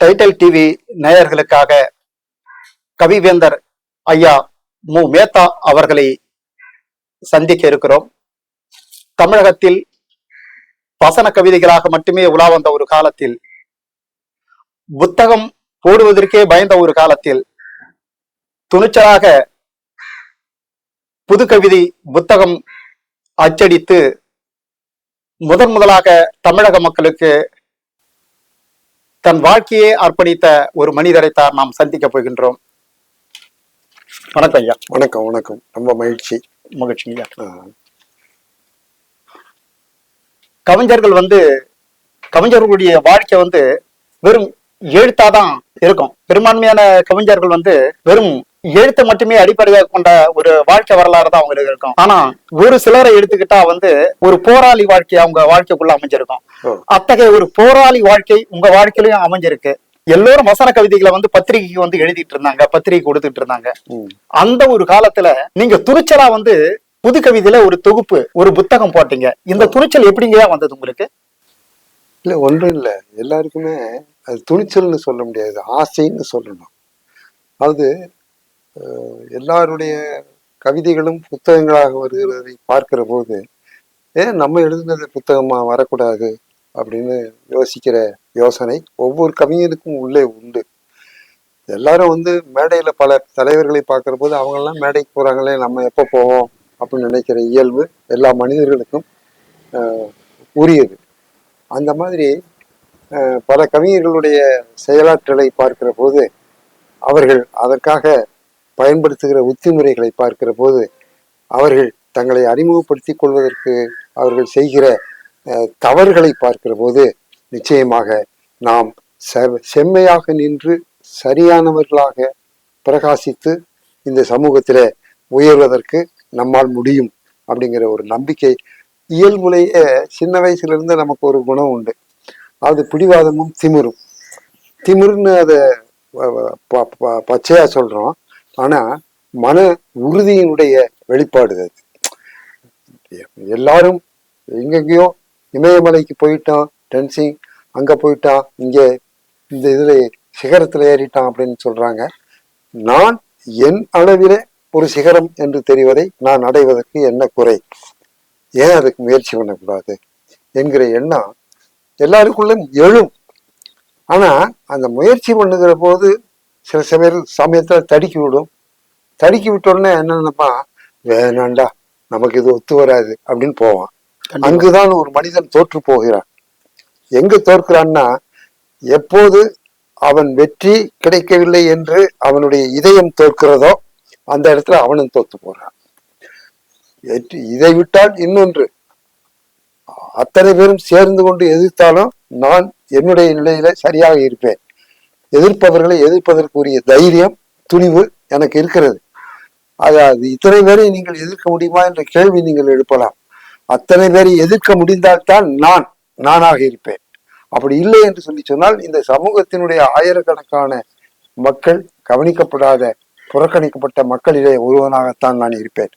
Tidel TV நேயர்களுக்காக கவிவேந்தர் ஐயா மு. மேத்தா அவர்களை சந்திக்க இருக்கிறோம். தமிழகத்தில் வசன கவிதைகளாக மட்டுமே உலா வந்த ஒரு காலத்தில் புத்தகம் போடுவதற்கே பயந்த ஒரு காலத்தில் துணிச்சலாக புது கவிதை புத்தகம் அச்சடித்து முதன் முதலாக தமிழக மக்களுக்கு தன் வாழ்க்கையை அர்ப்பணித்த ஒரு மனிதரைத்தான் நாம் சந்திக்க போகின்றோம். வணக்கம் ஐயா. வணக்கம் வணக்கம். ரொம்ப மகிழ்ச்சி. மகிழ்ச்சி ஐயா. கவிஞர்கள் வந்து கவிஞர்களுடைய வாழ்க்கை வந்து வெறும் எழுத்தாதான் இருக்கும். பெரும்பான்மையான கவிஞர்கள் வந்து வெறும் எழுத்தை மட்டுமே அடிப்படையாக கொண்ட ஒரு வாழ்க்கை வரலாறு தான் அவங்களுக்கு இருக்கும். ஆனா ஒரு சிலரை எடுத்துக்கிட்டா வந்து ஒரு போராளி வாழ்க்கை அவங்க வாழ்க்கைக்குள்ள அமைஞ்சிருக்கும். அத்தகைய ஒரு போராளி வாழ்க்கை உங்க வாழ்க்கையிலயும் அமைஞ்சிருக்கு. எல்லோரும் வசன கவிதைகளை வந்து பத்திரிகைக்கு வந்து எழுதிட்டு இருந்தாங்க பத்திரிகை கொடுத்துட்டு இருந்தாங்க. அந்த ஒரு காலத்துல நீங்க துணிச்சலா வந்து புது கவிதையில ஒரு தொகுப்பு ஒரு புத்தகம் போட்டீங்க. இந்த துணிச்சல் எப்படிங்கயா வந்தது உங்களுக்கு? இல்ல ஒன்றும் இல்ல. எல்லாருக்குமே அது துணிச்சல்னு சொல்ல முடியாது ஆசைன்னு சொல்லணும். அது எல்லாருடைய கவிதைகளும் புத்தகங்களாக வருகிறதை பார்க்கிற போது ஏன் நம்ம எழுதினது புத்தகமாக வரக்கூடாது. அப்படின்னு யோசிக்கிற யோசனை ஒவ்வொரு கவிஞனுக்கும் உள்ளே உண்டு. எல்லாரும் வந்து மேடையில் பல தலைவர்களை பார்க்குற போது அவங்கெல்லாம் மேடைக்கு போகிறாங்களே நம்ம எப்போ போவோம்? அப்படின்னு நினைக்கிற இயல்பு எல்லா மனிதர்களுக்கும் உரியது. அந்த மாதிரி பல கவிஞர்களுடைய செயலாற்றலை பார்க்கிற போது அவர்கள் அதற்காக பயன்படுத்துகிற உத்திமுறைகளை பார்க்கிற போது அவர்கள் தங்களை அறிமுகப்படுத்தி கொள்வதற்கு அவர்கள் செய்கிற தவறுகளை பார்க்கிற போது நிச்சயமாக நாம் செ- செம்மையாக நின்று சரியானவர்களாக பிரகாசித்து இந்த சமூகத்தில் உயர்வதற்கு நம்மால் முடியும் அப்படிங்கிற ஒரு நம்பிக்கை. இயல்புலேயே சின்ன வயசுலேருந்து நமக்கு ஒரு குணம் உண்டு. அது பிடிவாதமும் திமிரும். திமிர்னு அதை ப- ப- பச்சையா சொல்றோம். ஆனா மன உறுதியினுடைய வெளிப்பாடு அது. எல்லாரும் எங்கெங்கேயோ இமயமலைக்கு போயிட்டான் டென்சிங் அங்க போயிட்டான் இங்கே இந்த இதுல சிகரத்துல ஏறிட்டான் அப்படின்னு சொல்றாங்க. நான் என் அளவில ஒரு சிகரம் என்று தெரிவதை நான் அடைவதற்கு என்ன குறை? ஏன் அதுக்கு முயற்சி பண்ணக்கூடாது? என்கிற எண்ணம் எல்லாருக்குள்ளும் எழும். ஆனா அந்த முயற்சி பண்ணுகிற போது சில சமயம் சமயத்துல தடுக்கி விடும். தடுக்கி விட்டோடனே என்ன நினைப்பா வேணாண்டா நமக்கு இது ஒத்து வராது அப்படின்னு போவான். அங்குதான் ஒரு மனிதன் தோற்று போகிறான். எங்க தோற்கிறான்னா எப்போது அவன் வெற்றி கிடைக்கவில்லை என்று அவனுடைய இதயம் தோற்கிறதோ அந்த இடத்துல அவனும் தோத்து போறான். வெற்றி இதை விட்டால் இன்னொன்று. அத்தனை பேரும் சேர்ந்து கொண்டு எதிர்த்தாலும் நான் என்னுடைய நிலையில சரியாக இருப்பேன். எதிர்ப்பவர்களை எதிர்ப்பதற்குரிய தைரியம் துணிவு எனக்கு இருக்கிறது. அதாவது இத்தனை பேரை நீங்கள் எதிர்க்க முடியுமா என்ற கேள்வி நீங்கள் எழுப்பலாம். அத்தனை பேரை எதிர்க்க முடிந்தால்தான் நான் நானாக இருப்பேன். அப்படி இல்லை என்று சொல்லி சொன்னால் இந்த சமூகத்தினுடைய ஆயிரக்கணக்கான மக்கள் கவனிக்கப்படாத புறக்கணிக்கப்பட்ட மக்களிலே ஒருவனாகத்தான் நான் இருப்பேன்.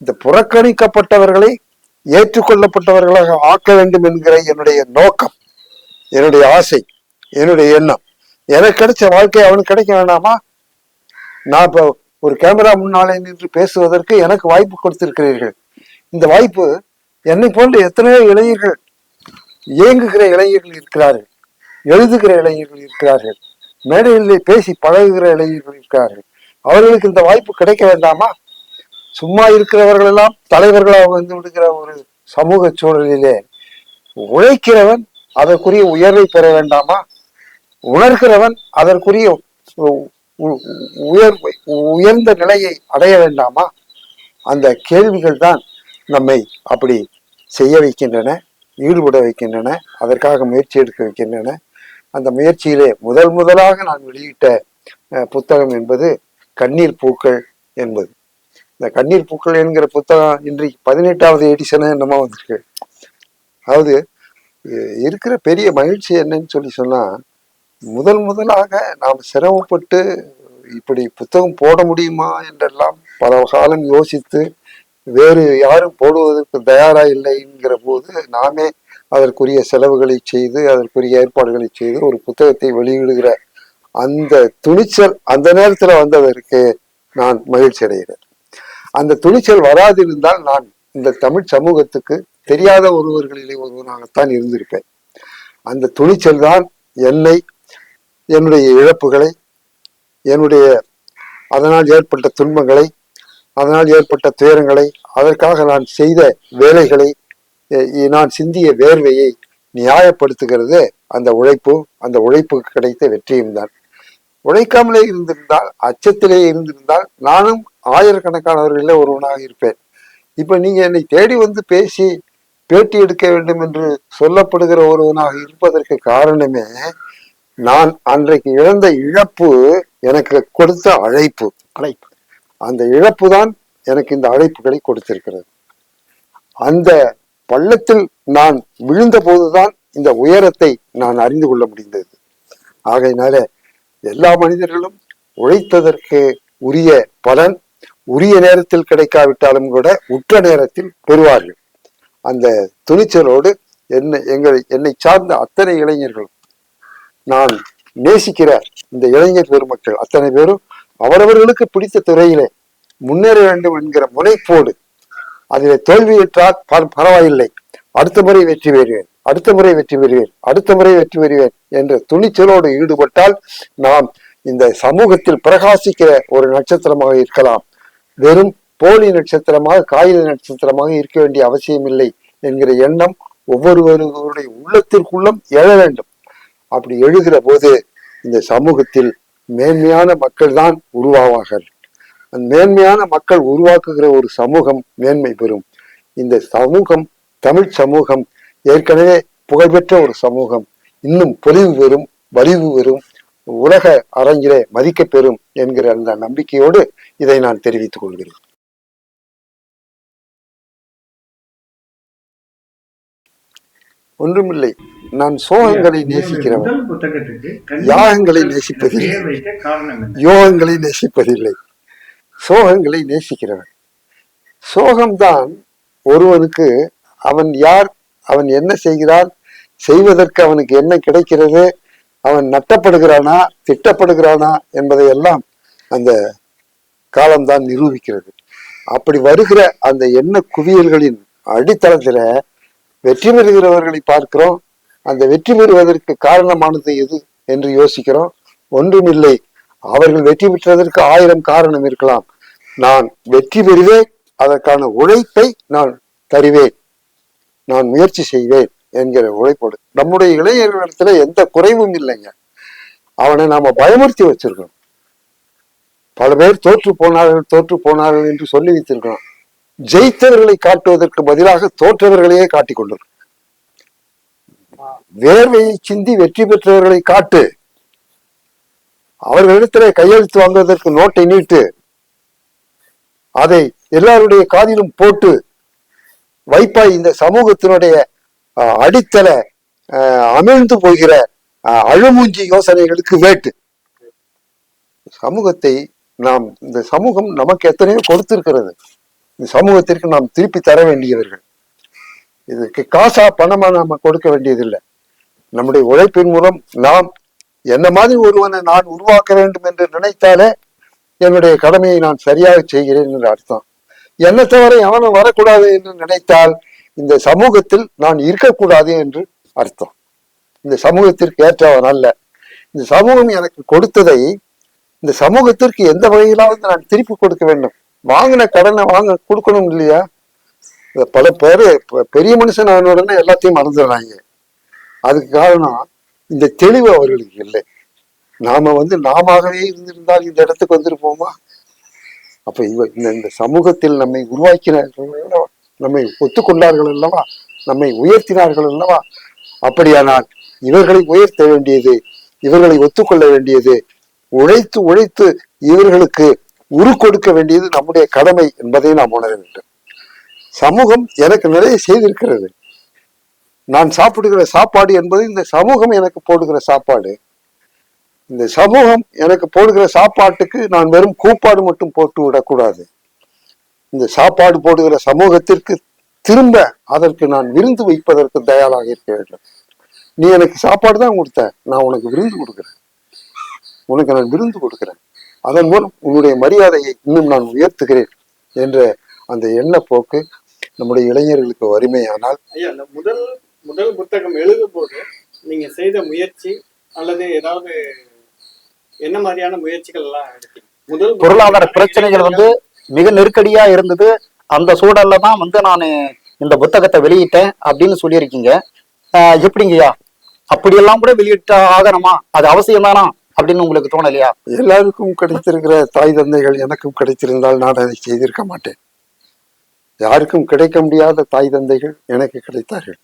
இந்த புறக்கணிக்கப்பட்டவர்களை ஏற்றுக்கொள்ளப்பட்டவர்களாக ஆக்க வேண்டும் என்கிற என்னுடைய நோக்கம் என்னுடைய ஆசை என்னுடைய எண்ணம். எனக்கு கிடைச்ச வாழ்க்கை அவனுக்கு கிடைக்க வேண்டாமா? நான் இப்போ ஒரு கேமரா முன்னாலே நின்று பேசுவதற்கு எனக்கு வாய்ப்பு கொடுத்திருக்கிறீர்கள். இந்த வாய்ப்பு என்னை போன்ற எத்தனையோ இளைஞர்கள் இயங்குகிற இளைஞர்கள் இருக்கிறார்கள் எழுதுகிற இளைஞர்கள் இருக்கிறார்கள் மேடைகளிலே பேசி பழகுகிற இளைஞர்கள் இருக்கிறார்கள். அவர்களுக்கு இந்த வாய்ப்பு கிடைக்க வேண்டாமா? சும்மா இருக்கிறவர்கள் எல்லாம் தலைவர்களாக வந்து விடுகிற ஒரு சமூக சூழலிலே உழைக்கிறவன் அதற்குரிய உயர்வை பெற வேண்டாமா? உணர்கிறவன் அதற்குரிய உ- உயர் உயர்ந்த நிலையை அடைய வேண்டாமா? அந்த கேள்விகள் தான் நம்மை அப்படி செய்ய வைக்கின்றன ஈடுபட வைக்கின்றன அதற்காக முயற்சி எடுக்க வைக்கின்றன. அந்த முயற்சியிலே முதல் முதலாக நான் வெளியிட்ட புத்தகம் என்பது கண்ணீர் பூக்கள் என்பது. இந்த கண்ணீர் பூக்கள் என்கிற புத்தகம் இன்றைக்கு பதினெட்டாவது எடிஷனு என்னமோ வந்திருக்கு. அதாவது இருக்கிற பெரிய மகிழ்ச்சி என்னன்னு சொல்லி சொன்னா முதல் முதலாக நாம் சிரமப்பட்டு இப்படி புத்தகம் போட முடியுமா என்றெல்லாம் பல காலம் யோசித்து வேறு யாரும் போடுவதற்கு தயாரா இல்லைங்கிற போது நாமே அதற்குரிய செலவுகளை செய்து அதற்குரிய ஏற்பாடுகளை செய்து ஒரு புத்தகத்தை வெளியிடுகிற அந்த துணிச்சல் அந்த நேரத்தில் வந்ததற்கு நான் மகிழ்ச்சி அடைகிறேன் அந்த துணிச்சல் வராதிருந்தால் நான் இந்த தமிழ் சமூகத்துக்கு தெரியாத ஒருவர்களிலே ஒருவனாகத்தான் இருந்திருப்பேன். அந்த துணிச்சல் தான் என்னை என்னுடைய இழப்புகளை என்னுடைய அதனால் ஏற்பட்ட துன்பங்களை அதனால் ஏற்பட்ட துயரங்களை அதற்காக நான் செய்த வேலைகளை நான் சிந்திய வேர்வையை நியாயப்படுத்துகிறது. அந்த உழைப்பு அந்த உழைப்புக்கு கிடைத்த வெற்றியும் தான். உழைக்காமலே இருந்திருந்தால் அச்சத்திலே இருந்திருந்தால் நானும் ஆயிரக்கணக்கானவர்களிலே ஒருவனாக இருப்பேன். இப்ப நீங்க என்னை தேடி வந்து பேசி பேட்டி எடுக்க வேண்டும் என்று சொல்லப்படுகிற ஒருவனாக இருப்பதற்கு காரணமே நான் அன்றைக்கு இழந்த இழப்பு எனக்கு கொடுத்த அழைப்பு. அழைப்பு. அந்த இழப்பு தான் எனக்கு இந்த அழைப்புகளை கொடுத்திருக்கிறது. அந்த பள்ளத்தில் நான் விழுந்த போதுதான் இந்த உயரத்தை நான் அறிந்து கொள்ள முடிந்தது. ஆகையினால எல்லா மனிதர்களும் உழைத்ததற்கு உரிய பலன் உரிய நேரத்தில் கிடைக்காவிட்டாலும் கூட உற்ற நேரத்தில் பெறுவார்கள். அந்த துணிச்சலோடு என்னை எங்களை என்னை சார்ந்த அத்தனை இளைஞர்களும் நான் நேசிக்கிற இந்த இளைஞர் பெருமக்கள் அத்தனை பேரும் அவரவர்களுக்கு பிடித்த துறையிலே முன்னேற வேண்டும் என்கிற முனைப்போடு அதில் தோல்வியுற்றால் பரவாயில்லை. அடுத்த முறை வெற்றி பெறுவேன். அடுத்த முறை வெற்றி பெறுவேன். அடுத்த முறை வெற்றி பெறுவேன் என்ற துணிச்சலோடு ஈடுபட்டால் நாம் இந்த சமூகத்தில் பிரகாசிக்கிற ஒரு நட்சத்திரமாக இருக்கலாம். வெறும் போலி நட்சத்திரமாக காகித நட்சத்திரமாக இருக்க வேண்டிய அவசியம் இல்லை என்கிற எண்ணம் ஒவ்வொருவருடைய உள்ளத்திற்குள்ளும் எழ வேண்டும். அப்படி எழுகிற போது இந்த சமூகத்தில் மேன்மையான மக்கள் தான் உருவாவார்கள். அந்த மேன்மையான மக்கள் உருவாக்குகிற ஒரு சமூகம் மேன்மை பெறும். இந்த சமூகம் தமிழ் சமூகம் ஏற்கனவே புகழ்பெற்ற ஒரு சமூகம். இன்னும் பொலிவு பெறும் வலிவு பெறும். உலக அரங்கிலே மதிக்கப் பெறும் என்கிற அந்த நம்பிக்கையோடு இதை நான் தெரிவித்துக் கொள்கிறேன். ஒன்றுமில்லை. நான் சோகங்களை நேசிக்கிறவன். யாகங்களை நேசிப்பதில்லை. யோகங்களை நேசிப்பதில்லை. சோகங்களை நேசிக்கிறவன். சோகம்தான் ஒருவனுக்கு அவன் யார் அவன் என்ன செய்கிறான் செய்வதற்கு அவனுக்கு என்ன கிடைக்கிறது அவன் நட்டப்படுகிறானா திட்டப்படுகிறானா என்பதையெல்லாம் அந்த காலம்தான் நிரூபிக்கிறது. அப்படி வருகிற அந்த எண்ண குவியல்களின் அடித்தளத்துல வெற்றி பெறுகிறவர்களை பார்க்கிறோம். அந்த வெற்றி பெறுவதற்கு காரணமானது எது என்று யோசிக்கிறோம். ஒன்றுமில்லை. அவர்கள் வெற்றி பெற்றதற்கு ஆயிரம் காரணம் இருக்கலாம். நான் வெற்றி பெறுவேன் அதற்கான உழைப்பை நான் தருவேன். நான் முயற்சி செய்வேன். என்கிற உழைப்போடு நம்முடைய இளைஞர்களிடத்துல எந்த குறைவும் இல்லைங்க. அவனை நாம பயமுறுத்தி வச்சிருக்கோம் பல பேர் தோற்று போனார்கள் தோற்று போனார்கள் என்று சொல்லி வைத்திருக்கிறோம். ஜெயித்தவர்களை காட்டுவதற்கு பதிலாக தோற்றவர்களையே காட்டிக் கொண்டிருக்கிறோம். வேர்வையை சிந்தி வெற்றி பெற்றவர்களை காட்டு. அவர்களிடத்திலே கையெழுத்து வாங்குவதற்கு நோட்டை நீட்டு. அதை எல்லாருடைய காதிலும் போட்டு வைப்பாய் இந்த சமூகத்தினுடைய அடித்தள அமிழ்ந்து போகிற அழுமூஞ்சி யோசனைகளுக்கு வேட்டு. சமூகத்தை நாம் இந்த சமூகம் நமக்கு எத்தனையோ கொடுத்திருக்கிறது. இந்த சமூகத்திற்கு நாம் திருப்பி தர வேண்டியவர்கள். இதுக்கு காசா பணமா நாம கொடுக்க வேண்டியதில்லை. நம்முடைய உழைப்பின் மூலம் நாம் என்ன மாதிரி ஒருவனை நான் உருவாக்க வேண்டும் என்று நினைத்தாலே என்னுடைய கடமையை நான் சரியாக செய்கிறேன் என்று அர்த்தம். என்னை தவிர எவனும் வரக்கூடாது என்று நினைத்தால் இந்த சமூகத்தில் நான் இருக்கக்கூடாது என்று அர்த்தம். இந்த சமூகத்திற்கு ஏற்றவன் அல்ல. இந்த சமூகம் எனக்கு கொடுத்ததை இந்த சமூகத்திற்கு எந்த வகையிலாவது நான் திருப்பி கொடுக்க வேண்டும். வாங்கின கடனை வாங்க கொடுக்கணும் இல்லையா? பல பேர் பெரிய மனுஷன் ஆன உடனே எல்லாத்தையும் மறந்துடுறாங்க. அதுக்கு காரணம் இந்த தெளிவு அவர்களுக்கு இல்லை. நாம வந்து நாமவே இருந்திருந்தால் இந்த இடத்துக்கு வந்திருப்போமா? அப்ப இவ இந்த இந்த சமூகத்தில் நம்மை உருவாக்கினார்கள் நம்மை ஒத்துக்கொண்டார்கள் அல்லவா? நம்மை உயர்த்தினார்கள் அல்லவா? அப்படியானால் இவர்களை உயர்த்த வேண்டியது இவர்களை ஒத்துக்கொள்ள வேண்டியது உழைத்து உழைத்து இவர்களுக்கு உரு கொடுக்க வேண்டியது நம்முடைய கடமை என்பதை நாம் உணர வேண்டும். சமூகம் எனக்கு நிறைய செய்திருக்கிறது. நான் சாப்பிடுகிற சாப்பாடு என்பது இந்த சமூகம் எனக்கு போடுகிற சாப்பாடு. இந்த சமூகம் எனக்கு போடுகிற சாப்பாட்டுக்கு நான் வெறும் கூப்பாடு மட்டும் போட்டு விடக்கூடாது. இந்த சாப்பாடு போடுகிற சமூகத்திற்கு திரும்ப அதற்கு நான் விருந்து வைப்பதற்கு தயாராக இருக்க வேண்டும். நீ எனக்கு சாப்பாடு தான் கொடுத்த நான் உனக்கு விருந்து கொடுக்கிறேன். உனக்கு நான் விருந்து கொடுக்கிறேன். அதன் மூலம் உன்னுடைய மரியாதையை இன்னும் நான் உயர்த்துகிறேன் என்ற அந்த எண்ணப்போக்கு நம்முடைய இளைஞர்களுக்கு வறுமையானால் ஐயா இந்த முதல் முதல் புத்தகம் எழுதும் போது நீங்க செய்த முயற்சி அல்லது ஏதாவது என்ன மாதிரியான முயற்சிகள் எல்லாம் எடுத்தீங்க? முதல் பொருளாதார பிரச்சனைகள் வந்து மிக நெருக்கடியா இருந்தது. அந்த சூழல்ல தான் வந்து நான் இந்த புத்தகத்தை வெளியிட்டேன் அப்படின்னு சொல்லியிருக்கீங்க. எப்படிங்கய்யா? அப்படியெல்லாம் கூட வெளியிட்ட ஆகணுமா? அது அவசியம் தானா? அப்படின்னு உங்களுக்கு தோணலையா? எல்லாருக்கும் கிடைத்திருக்கிற தாய் தந்தைகள் எனக்கும் கிடைத்திருந்தால் நான் அதை செய்திருக்க மாட்டேன். யாருக்கும் கிடைக்க முடியாத தாய் தந்தைகள் எனக்கு கிடைத்தார்கள்.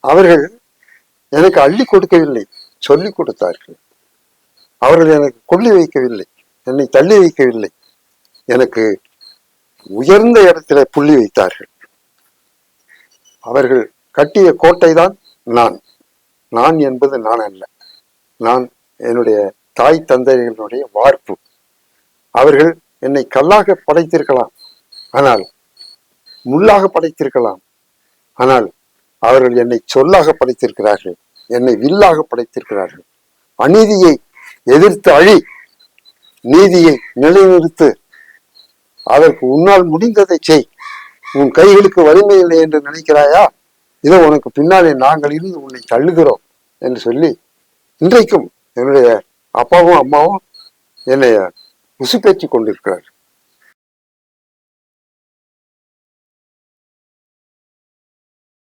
அவர்கள் எனக்கு அள்ளி கொடுக்கவில்லை சொல்லிக் கொடுத்தார்கள். அவர்கள் எனக்கு கொள்ளி வைக்கவில்லை என்னை தள்ளி வைக்கவில்லை. எனக்கு உயர்ந்த இடத்திலே புள்ளி வைத்தார்கள். அவர்கள் கட்டிய கோட்டை தான் நான். நான் என்பது நான் அல்ல. நான் என்னுடைய தாய் தந்தைகளுடைய வார்ப்பு. அவர்கள் என்னை கல்லாக படைத்திருக்கலாம். ஆனால் முள்ளாக படைத்திருக்கலாம். ஆனால் அவர்கள் என்னை சொல்லாக படைத்திருக்கிறார்கள். என்னை வில்லாக படைத்திருக்கிறார்கள். அநீதியை எதிர்த்து அழி. நீதியை நிலைநிறுத்து அதற்கு உன்னால் முடிந்ததை செய். உன் கைகளுக்கு வலிமை இல்லை என்று நினைக்கிறாயா? இதோ உனக்கு பின்னாலே நாங்கள் இருந்து உன்னை தள்ளுகிறோம் என்று சொல்லி இன்றைக்கும் என்னுடைய அப்பாவும் அம்மாவும் என்னை உசுப்பேற்றி கொண்டிருக்கிறார்